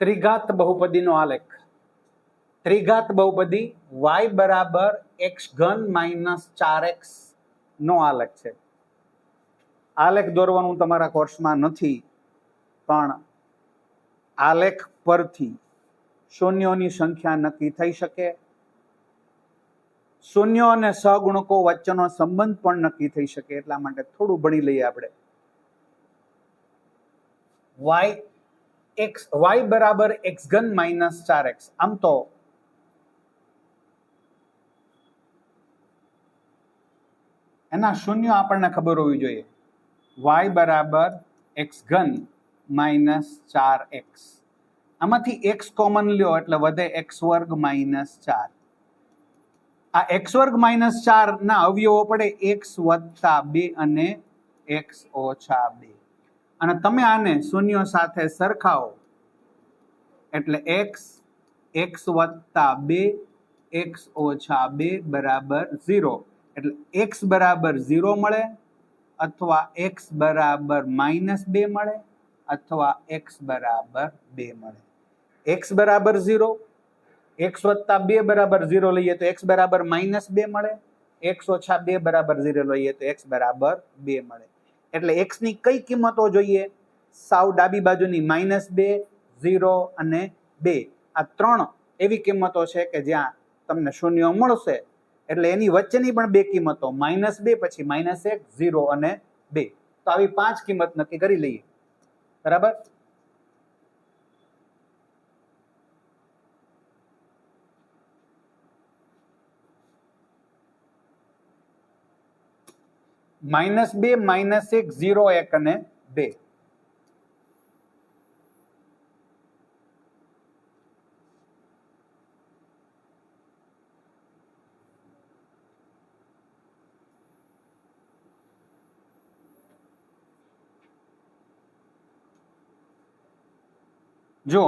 ત્રિઘાત બહુપદીનો આલેખ ત્રિઘાત બહુપદી વાય બરાબર એક્સ ઘન માઇનસ ચાર એક્સ નો આલેખ છે. આલેખ દોરવાનું તમારા કોર્સમાં નથી, પણ આલેખ પરથી શૂન્યોની સંખ્યા નક્કી થઈ શકે. શૂન્યો અને સહગુણકો વચ્ચેનો સંબંધ પણ નક્કી થઈ શકે, એટલા માટે થોડું ભણી લઈએ આપણે. વાય એક્સ વાય બરાબર એક્સ ઘન માઇનસ ચાર એક્સ આમ તો એના શૂન્ય આપણને ખબર હોવી જોઈએ. વાય બરાબર એક્સ ઘન માઇનસ ચાર એક્સ આમાંથી એક્સ કોમન લ્યો એટલે વધે એક્સ વર્ગ માઇનસ ચાર. આ એક્સ વર્ગ માઇનસ ચાર ના અવયવો પડે એક્સ વત્તા બે અને એક્સ ઓછા બે. અને તમે આને શૂન્યો સાથે સરખાવો. એટલે એક્સ એક્સ વત્તા બે એક્સ ઓછા બે બરાબર ઝીરો. એટલે એક્સ બરાબર ઝીરો મળે અથવા એક્સ બરાબર માઇનસ બે મળે અથવા એક્સ બરાબર બે મળે. એક્સ બરાબર ઝીરો એક્સ વત્તા બે બરાબર ઝીરો લઈએ તો એક્સ બરાબર માઇનસ બે મળે એક્સ ઓછા બે બરાબર ઝીરો લઈએ તો એક્સ બરાબર બે મળે. એટલે એક્સની કઈ કિંમતો જોઈએ? સાવ ડાબી બાજુની માઇનસ બે ઝીરો અને બે. આ ત્રણ એવી કિંમતો છે કે જ્યાં તમને શૂન્ય મળશે. એટલે એની વચ્ચેની પણ બે કિંમતો માઇનસ બે પછી માઇનસ એક ઝીરો અને બે. તો આવી પાંચ કિંમત નક્કી કરી લઈએ. બરાબર? માઇનસ બે માઇનસ એક ઝીરો એક અને બે જો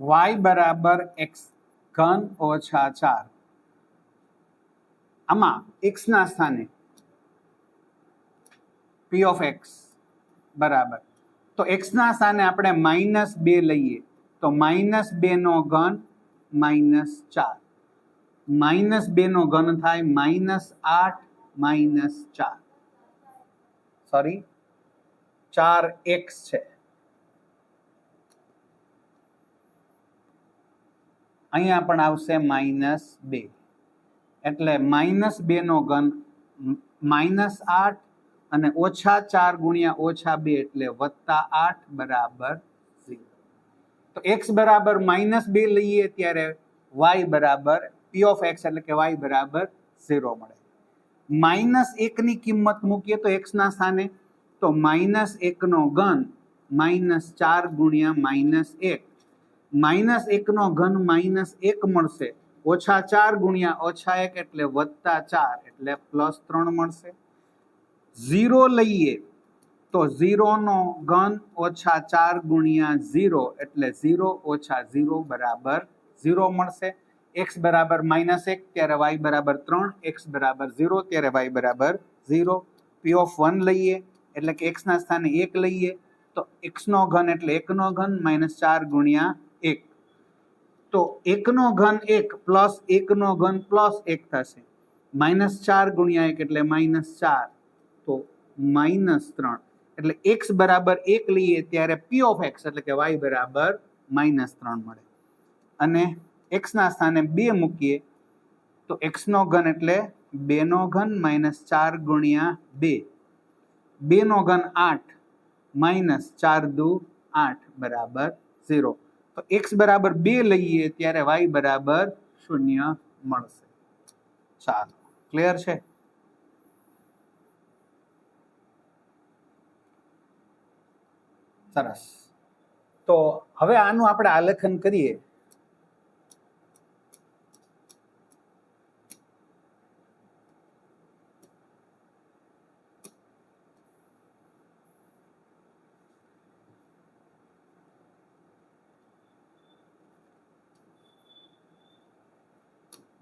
y બરાબર એક્સ ઘન ઓછા ચાર આમાં x ના સ્થાને પી ઓફ એક્સ બરાબર. તો એક્સ ના સ્થાને આપણે માઇનસ બે લઈએ. તો માઇનસ બે નો ઘન માઇનસ ચાર. માઇનસ બે નો ઘન થાય માઇનસ આઠ માઇનસ ચાર. સોરી ચાર એક્સ છે. અહીંયા પણ આવશે માઇનસ બે. એટલે માઇનસ બે નો ઘન માઇનસ આઠ અને ઓછા ચાર ગુણ્યા ઓછા બે એટલે વત્તા આઠ બરાબર ઝીરો. તો એક્સ બરાબર માઇનસ બે લઈએ ત્યારે વાય બરાબર પી ઓફ એક્સ એટલે કે વાય બરાબર ઝીરો મળે. માઇનસ એકની કિંમત મૂકીએ તો એક્સના સ્થાને તો માઇનસ એકનો ઘન માઇનસ ચાર ગુણ્યા માઇનસ એક. માઇનસ એકનો ઘન માઇનસ એક મળશે. ઓછા ચાર ગુણ્યા ઓછા એક એટલે વત્તા ચાર એટલે પ્લસ ત્રણ મળશે. ઝીરો લઈએ તો ઝીરોનો ઘન ઓછા ચાર ગુણ્યા ઝીરો એટલે ઝીરો ઓછા ઝીરો બરાબર ઝીરો મળશે એક્સ બરાબર માઇનસ એક ત્યારે વાય બરાબર ત્રણ એક્સ બરાબર ઝીરો ત્યારે વાય બરાબર ઝીરો પી ઓફ વન લઈએ એટલે કે એક્સના સ્થાને એક લઈએ તો એક્સનો ઘન એટલે એકનો ઘન માઇનસ ચાર ગુણ્યા એક તો એકનો ઘન એક પ્લસ એકનો ઘન પ્લસ એક થશે માઇનસ ચાર ગુણ્યા એક એટલે માઇનસ ચાર તો માઇનસ ત્રણ. એટલે એક્સ બરાબર એક લઈએ ત્યારે પી ઓફ એક્સ, એટલે કે વાય બરાબર માઇનસ ત્રણ મળે. અને એક્સના સ્થાને બે મૂકીએ તો એક્સનો ઘન એટલે બેનો ઘન માઇનસ ચાર ગુણ્યા બે. બેનો ઘન આઠ માઇનસ ચાર દુ આઠ બરાબર ઝીરો. તો એક્સ બરાબર બે લઈએ ત્યારે વાય બરાબર શૂન્ય મળશે. ચાલો, ક્લિયર છે? સરસ. તો હવે આનું આપણે આલેખન કરીએ.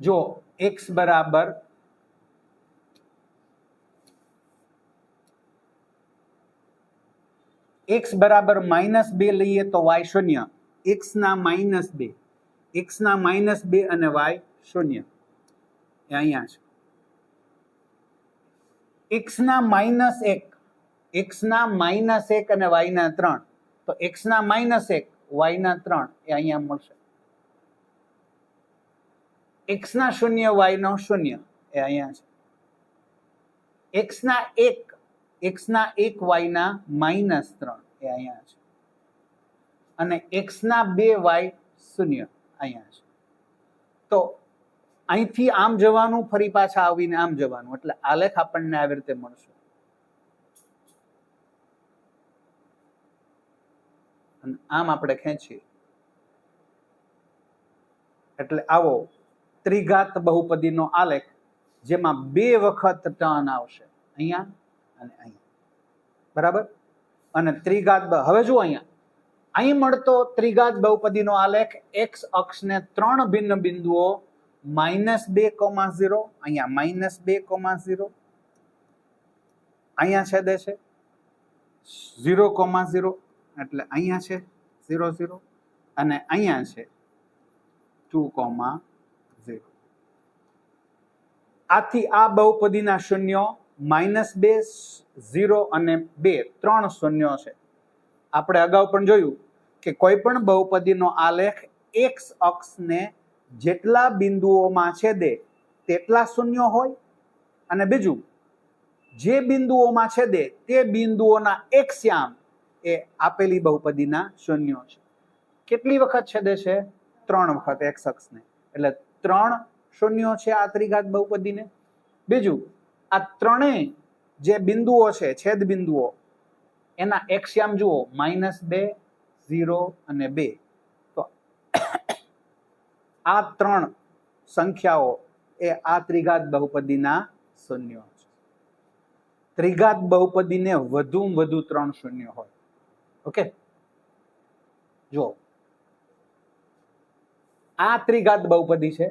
જો x બરાબર x બરાબર માઇનસ બે લઈએ તો y શૂન્ય. એક્સના માઇનસ બે. એક્સના માઇનસ બે અને વાય શૂન્ય. એ અહીંયા છે. એક્સના માઇનસ એક. એક્સના માઇનસ એક અને વાયના ત્રણ. તો એક્સના માઇનસ એક વાયના ત્રણ. એ અહીંયા મળશે. એક્સના શૂન્ય વાયનો શૂન્ય. એ અહીંયા છે. એક્સના એક એક્સના એક વાયના માઇનસ ત્રણ એ અહીંયા છે. અને એક્સના બે વાય શૂન્ય અહીંયા છે. તો અહીંથી આમ જવાનું, ફરી પાછા આવીને આમ જવાનું. એટલે આલેખ આપણને આવી રીતે મળશે. આમ આપણે ખેંચીએ. એટલે આવો ત્રિઘાત બહુપદીનો આલેખ જેમાં બે વખત ટર્ન આવશે. અહીંયા અને અહીં. બરાબર? અને ત્રિઘાત હવે જુઓ અહીંયા. અહીં મળતો ત્રિઘાત બહુપદીનો આલેખ એક્સ અક્ષને ત્રણ ભિન્ન બિંદુઓ માઇનસ બે કોમા ઝીરો, અહીંયા માઇનસ બે કોમા ઝીરો, અહીંયા છેદે છે. ઝીરો કોમા ઝીરો, એટલે અહીંયા છે ઝીરો ઝીરો, અને અહીંયા છે ટુ કોમા ઝીરો. આથી આ બહુપદીના શૂન્યો માઇનસ બે, ઝીરો અને બે, ત્રણ શૂન્યો છે. આપણે અગાઉ પણ જોયું કે કોઈ પણ બહુપદીનો આલેખ એક્સ અક્ષને જેટલા બિંદુઓમાં છેદે તેટલા શૂન્યો હોય અને બીજું, જે બિંદુઓમાં છેદે તે બિંદુઓના એક્સ્યામ એ આપેલી બહુપદીના શૂન્યો છે. કેટલી વખત છેદે છે? ત્રણ વખત એક્સ અક્ષને. એટલે ત્રણ શૂન્યો છે આ ત્રિઘાત બહુપદીને. બીજું આ ત્રણેય જે બિંદુઓ છે, છેદ બિંદુઓ, એના એક્સ્યામ જુઓ માઇનસ બે ઝીરો અને બે. તો આ ત્રણ સંખ્યાઓ એ આ ત્રિઘાત બહુપદીના શૂન્યો છે. ત્રિઘાત બહુપદીને વધુમાં વધુ ત્રણ શૂન્ય હોય. ઓકે? જો આ ત્રિઘાત બહુપદી છે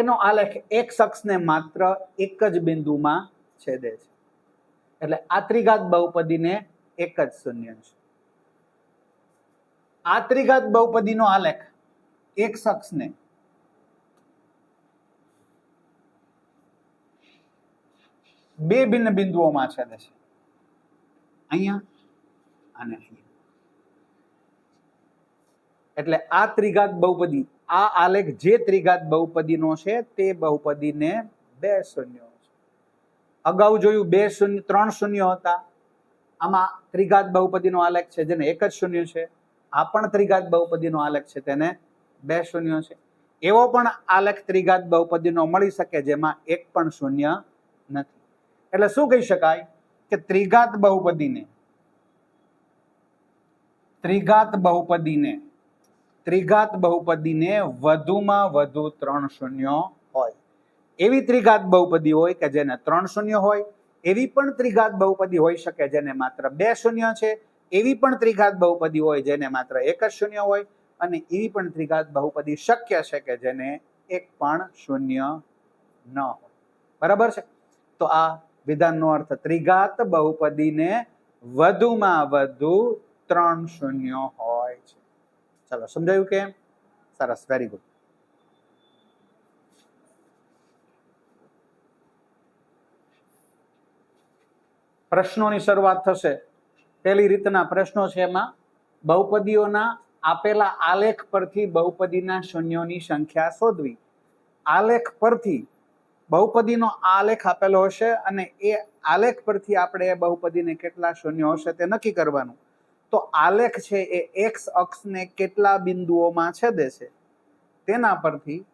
એનો આલેખ એક શખ્સને માત્ર એક જ બિંદુમાં છેદે છે. એટલે આ ત્રિઘાત બહુપદીને એક જ શૂન્ય છે. આ ત્રિઘાત બહુપદીનો આલેખ એક શખ્સને બે ભિન્ન બિંદુઓમાં છેદે છે. અહીંયા અને અહીંયા. એટલે આ ત્રિઘાત બહુપદી આ આલેખ જે ત્રિઘાત બહુપદીનો છે, તે બહુપદીને બે શૂન્યો છે. અગાઉ જોયું બે શૂન્ય, ત્રણ શૂન્ય હતા. આમાં ત્રિઘાત બહુપદીનો આલેખ છે, જેને એક જ શૂન્ય છે. આ પણ ત્રિઘાત બહુપદીનો આલેખ છે, તેને બે શૂન્ય છે. એવો પણ આલેખ ત્રિઘાત બહુપદીનો મળી શકે જેમાં એક પણ શૂન્ય નથી. એટલે શું કહી શકાય કે ત્રિઘાત બહુપદીને ત્રિઘાત બહુપદીને ત્રિઘાત બહુપદીને વધુમાં વધુ ત્રણ શૂન્ય હોય. એવી ત્રિઘાત બહુપદી હોય કે જેને ત્રણ શૂન્ય હોય, એવી પણ ત્રિઘાત બહુપદી હોઈ શકે જેને માત્ર બે શૂન્ય છે. એવી પણ ત્રિઘાત બહુપદી હોય જેને માત્ર એક જ શૂન્ય હોય અને એવી પણ ત્રિઘાત બહુપદી શક્ય છે કે જેને એક પણ શૂન્ય ન હોય. બરાબર છે? તો આ વિધાનનો અર્થ ત્રિઘાત બહુપદીને વધુમાં વધુ ત્રણ શૂન્ય હોય. ચાલો, સમજાયું કે? સરસ વેરી ગુડ પ્રશ્નોની શરૂઆત થશે. પહેલી રીતના પ્રશ્નો છે એમાં, બહુપદીઓના આપેલા આલેખ પરથી બહુપદીના શૂન્યોની સંખ્યા શોધવી. આલેખ પરથી બહુપદીનો આલેખ આપેલો હશે અને એ આલેખ પરથી આપણે બહુપદીને કેટલા શૂન્યો હશે તે નક્કી કરવાનું. તો આલેખ છે એ એક્સ અક્ષને કેટલા બિંદુઓમાં છેદે છે? તેના પરથી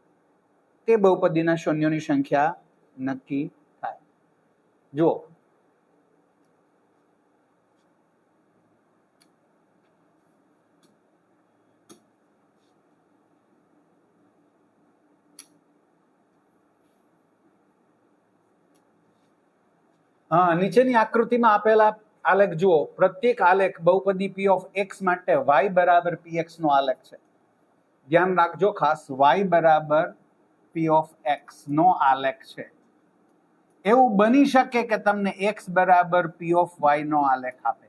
તે બહુપદીના શૂન્યોની સંખ્યા નક્કી થાય. જુઓ. હા, નીચેની આકૃતિમાં આપેલા આલેખ જુઓ. પ્રત્યેક આલેખ બહુપદી પી ઓફ એક્સ માટે વાય બરાબર પી એક્સ નો આલેખ છે. ધ્યાન રાખજો, ખાસ વાય બરાબર પી ઓફ એક્સ નો આલેખ છે. એવું બની શકે કે તમને એક્સ બરાબર પી ઓફ વાય નો આલેખ આપે.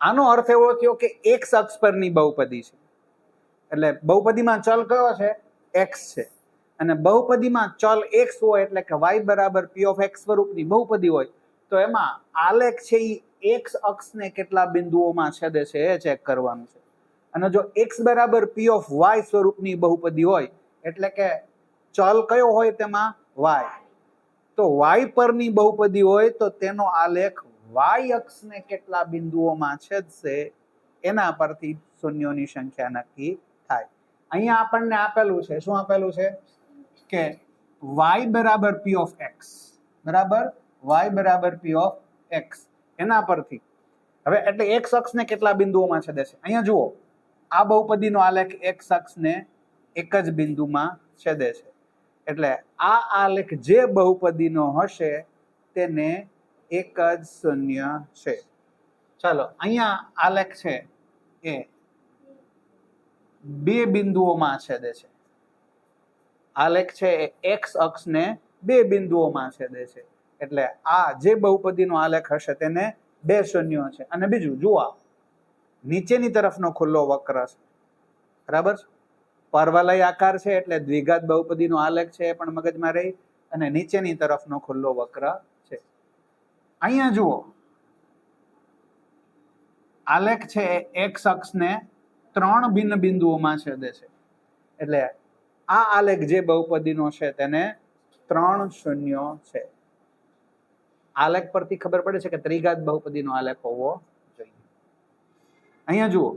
આનો અર્થ એવો થયો કે એક્સ અક્ષ પરની બહુપદી છે. એટલે બહુપદીમાં ચલ કયો છે? એક્સ છે. અને બહુપદીમાં ચલ એક્સ હોય એટલે કે વાય બરાબર પી ઓફ એક્સ સ્વરૂપની બહુપદી હોય તો એમાં આલેખ છે એ એક્સ અક્ષને કેટલા બિંદુઓમાં છેદે છે એ ચેક કરવાનું છે. અને જો એક્સ બરાબર પી ઓફ વાય સ્વરૂપની બહુપદી હોય, એટલે કે ચલ કયો હોય તેમાં? વાય તો વાય પરની બહુપદી હોય તો તેનો આલેખ વાય અક્ષને કેટલા બિંદુઓમાં છેદશે? એના પરથી શૂન્યોની સંખ્યા નક્કી થાય. અહીંયા આપણને આપેલું છે, શું આપેલું છે? કે વાય બરાબર પી ઓફ એક્સ બરાબર? વાય બરાબર પી ઓફ એક્સ એના પરથી. હવે એટલે એક્સ અક્ષને કેટલા બિંદુઓમાં છેદે છે? અહીંયા જુઓ. આ બહુપદીનો આલેખ એક્સ અક્ષને એક જ બિંદુમાં છેદે છે. એટલે આ આલેખ જે બહુપદીનો હશે તેને એક જ શૂન્ય છે. ચાલો, અહીંયા આલેખ છે એ બે બિંદુઓમાં છેદે છે. આલેખ છે એ એક્સ અક્ષને બે બિંદુઓમાં છેદે છે. એટલે આ જે બહુપદીનો આલેખ હશે તેને બે શૂન્યો છે. અને બીજું, જુઓ નીચેની તરફનો ખુલ્લો વક્ર છે. બરાબર છે? પર્વલય આકાર છે એટલે દ્વિઘાત બહુપદીનો આલેખ છે એ પણ મગજમાં રહી. અને નીચેની તરફનો ખુલ્લો વક્ર છે. અહીંયા જુઓ. આલેખ છે એક શખ્સને ત્રણ ભિન્ન બિંદુઓમાં છેદે છે. એટલે આ આલેખ જે બહુપદીનો છે તેને ત્રણ શૂન્યો છે. આલેખ પરથી ખબર પડે છે કે ત્રિઘાત બહુપદીનો આલેખ હોવો જોઈએ. અહીંયા જુઓ.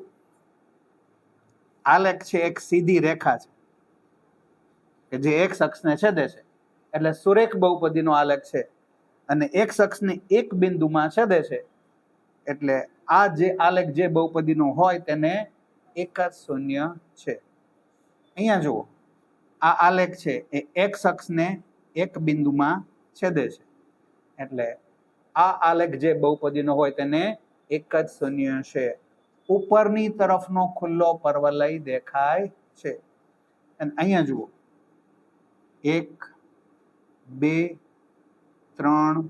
આલેખ છે, એક સીધી રેખા છે, કે જે એક શખ્સને છેદે છે. એટલે સુરેખ બહુપદીનો આલેખ છે અને એક શખ્સને એક બિંદુમાં છેદે છે. એટલે આ જે આલેખ જે બહુપદીનો હોય તેને એક જ શૂન્ય છે. અહીંયા જુઓ. આ આલેખ છે એ એક શખ્સને એક બિંદુમાં છેદે છે. એટલે આ આલેખ જે બહુપદીનો હોય તેને એક જ શૂન્ય છે. ઉપરની તરફનો ખુલ્લો પર્વલય દેખાય છે. અને અહીંયા જુઓ. એક, બે, ત્રણ,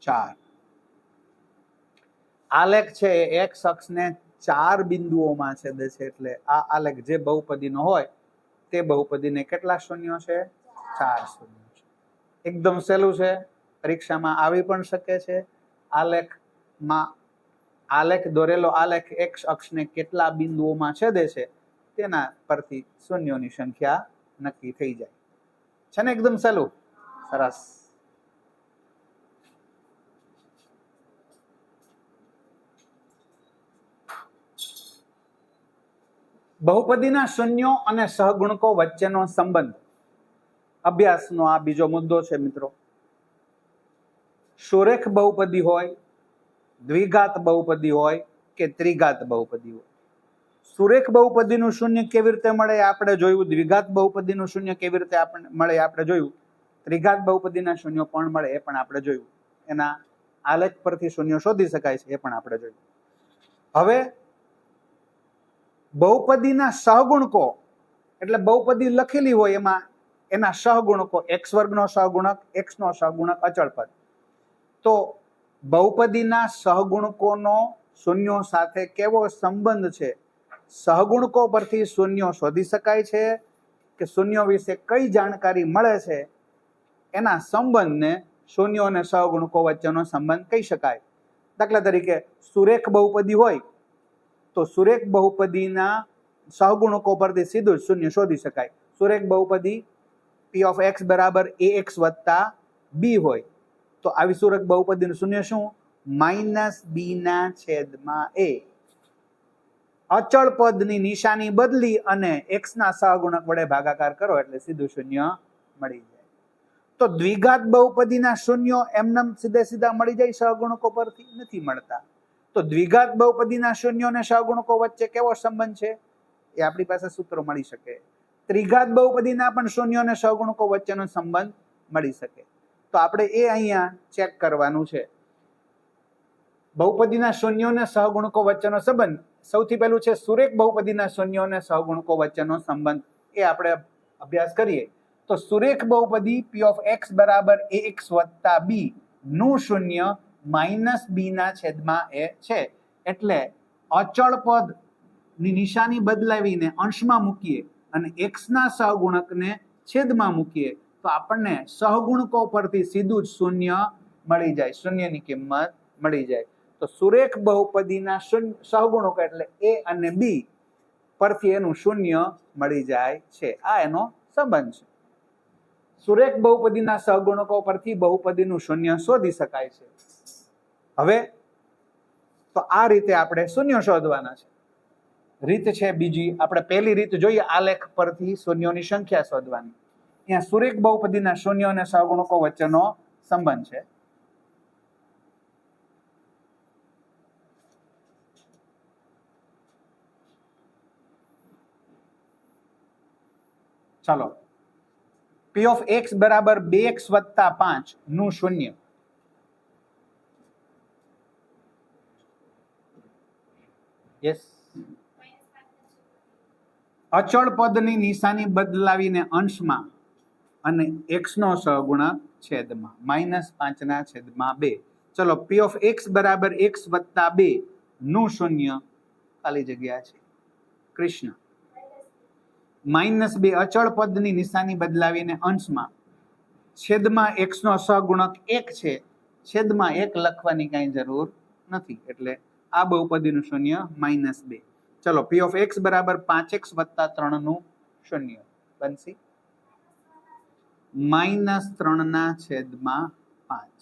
ચાર. આલેખ છે એક શખ્સને ચાર બિંદુઓમાં છેદે છે એટલે આ આલેખ જે બહુપદીનો હોય તે બહુપદીને કેટલા શૂન્યો છે? ચાર શૂન્યો છે. એકદમ સહેલું છે. પરીક્ષામાં આવી પણ શકે છે. આલેખમાં આલેખ દોરેલો આલેખ એક્સ અક્ષને કેટલા બિંદુઓમાં છેદે છે, તેના પરથી શૂન્યોની સંખ્યા નક્કી થઈ જાય. છે ને એકદમ સહેલું? સરસ. બહુપદીના શૂન્યો અને સહગુણકો વચ્ચેનો સંબંધ. અભ્યાસનો આ બીજો મુદ્દો છે મિત્રો. સુરેખ બહુપદી હોય, દ્વિઘાત બહુપદી હોય કે ત્રિઘાત બહુપદી હોય. સુરેખ બહુપદીનું શૂન્ય કેવી રીતે મળે? આપણે જોયું દ્વિઘાત બહુપદીનું શૂન્ય કેવી રીતે આપણને મળે આપણે જોયું. ત્રિઘાત બહુપદીના શૂન્યો પણ મળે એ પણ આપણે જોયું. એના આલેખ પરથી શૂન્ય શોધી શકાય છે એ પણ આપણે જોયું. હવે, બહુપદીના સહગુણકો, એટલે બહુપદી લખેલી હોય એમાં એના સહગુણકો, એક્સ વર્ગનો સહગુણક, એક્સનો સહગુણક, અચળ પદ. તો બહુપદીના સહગુણકોનો શૂન્યો સાથે કેવો સંબંધ છે? સહગુણકો પરથી શૂન્યો શોધી શકાય છે કે શૂન્યો વિશે કઈ જાણકારી મળે છે? એના સંબંધને શૂન્યો અને સહગુણકો વચ્ચેનો સંબંધ કહી શકાય. દાખલા તરીકે, સુરેખ બહુપદી હોય તો સુરેખ બહુપદીના સહગુણકો પરથી સીધું જ શૂન્ય શોધી શકાય. સુરેખ બહુપદી પી ઓફ એક્સ બરાબર એ એક્સ વત્તા બી હોય. તો આવી સુરેખ બહુપદીનું શૂન્ય શું? માઇનસ બી ના છેદમાં એ. અચળ પદની નિશાની બદલી અને એક્સ ના સહગુણક વડે ભાગાકાર કરો એટલે સીધું શૂન્ય મળી જાય. તો દ્વિઘાત બહુપદીના શૂન્યો એમનેમ સીધે સીધા મળી જાય સહગુણકો પરથી? નથી મળતા. તો દ્વિઘાત બહુપદીના શૂન્યો અને સહગુણકો વચ્ચે કેવો સંબંધ છે? એ આપણી પાસે સૂત્રો મળી શકે. ત્રિઘાત બહુપદીના પણ શૂન્યો અને સહગુણકો વચ્ચેનો સંબંધ મળી શકે. તો આપણે એ અહીંયા ચેક કરવાનું છે. બહુપદીના શૂન્યો અને સહગુણકો વચ્ચેનો સંબંધ. સૌથી પહેલું છે સુરેખ બહુપદીના શૂન્યો અને સહગુણકો વચ્ચેનો સંબંધ. એ આપણે અભ્યાસ કરીએ. તો સુરેખ બહુપદી પી ઓફ એક્સ બરાબર એ એક્સ વત્તા બી નું શૂન્ય માઇનસ બી ના છેદમાં એ છે. એટલે અચળ પદની નિશાની બદલાવીને અંશમાં મૂકીએ અને એક્સના સહગુણકને છેદમાં મૂકીએ. તો આપણને સહગુણકો પરથી સીધું જ શૂન્ય મળી જાય, શૂન્યની કિંમત મળી જાય. તો સુરેખ બહુપદીના સહગુણકો એટલે એ અને બી પરથી એનું શૂન્ય મળી જાય છે. આ એનો સંબંધ છે. સુરેખ બહુપદીના સહગુણકો પરથી બહુપદીનું શૂન્ય શોધી શકાય છે. હવે તો આ રીતે આપણે શૂન્ય શોધવાના છે. રીત છે બીજી, આપણે પહેલી રીત જોઈએ આલેખ પરથી શૂન્યોની સંખ્યા શોધવાની. અહીંયા સુરેખ બહુપદીના શૂન્ય અને સહગુણકો વચ્ચેનો સંબંધ છે. ચાલો. પી ઓફ એક્સ બરાબર બે એક્સ વત્તા પાંચનું શૂન્ય. અચળ પદની નિશાની બદલાવીને અંશમાં અને એક્સનો સહગુણક છેદમાં, માઇનસ પાંચના છેદમાં બે. ચલો પી ઓફ એક્સ બરાબર એક્સ વત્તા બે નું શૂન્ય ખાલી જગ્યા છે. કૃષ્ણ. માઇનસ બે અચળ પદની નિશાની બદલાવીને અંશમાં છેદમાં એક્સનો સહગુણક એક છે. છેદમાં એક લખવાની કાંઈ જરૂર નથી, એટલે આ બહુપદીનું શૂન્ય માઇનસ બે. ચલો પી ઓફ એક્સ બરાબર પાંચ એક્સ વત્તા ત્રણનું શૂન્ય બનશે. માઇનસ ત્રણના છેદમાં પાંચ.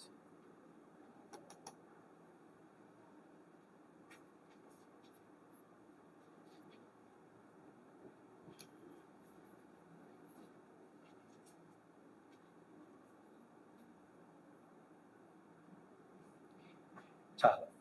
ચાલો.